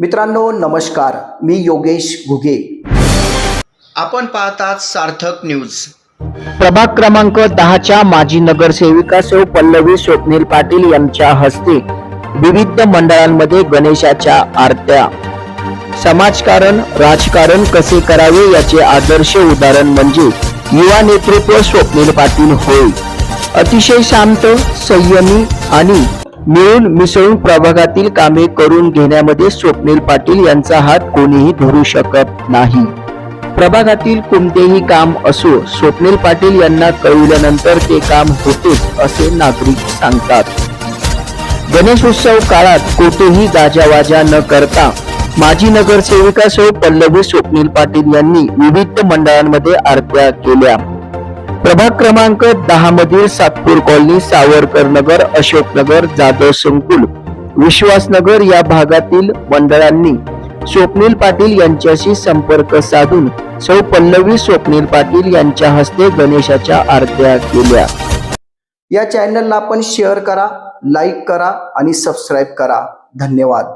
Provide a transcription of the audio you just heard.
मित्रांनो नमस्कार. मी योगेश घुगे. आपण पाहतात सार्थक न्यूज. प्रभाग क्रमांक दहाच्या माजी नगरसेविका सौ पल्लवी स्वप्नील पाटील यांच्या हस्ते विविध मंडळांमध्ये गणेशाच्या आरत्या. समाजकारण राजकारण कसे करावे याचे आदर्श उदाहरण म्हणजे युवा नेतृत्व स्वप्नील पाटील होय. अतिशय शांत संयमी आणि मिळून मिसळून प्रभागातील कामे करून घेण्यामध्ये स्वप्नील पाटील यांचा हात कोणीही धरू शकत नाही. प्रभागातील कोणतेही काम असो स्वप्नील पाटील यांना कळविल्यानंतर ते काम होतेच असे नागरिक सांगतात. गणेशोत्सव काळात कोठेही गाजावाजा न करता माजी नगरसेविका सौ पल्लवी स्वप्नील पाटील यांनी विविध मंडळांमध्ये आरत्या केल्या. प्रभाग क्रमांक दहा मधील सातपूर कॉलनी सावरकर नगर अशोकनगर जाधव संकुल विश्वासनगर या भागातील मंडळांनी स्वप्नील पाटील यांच्याशी संपर्क साधून सौ पल्लवी स्वप्नील पाटील यांच्या हस्ते गणेशाच्या आरत्या केल्या. या चॅनलला आपण शेअर करा लाईक करा आणि सबस्क्राईब करा. धन्यवाद.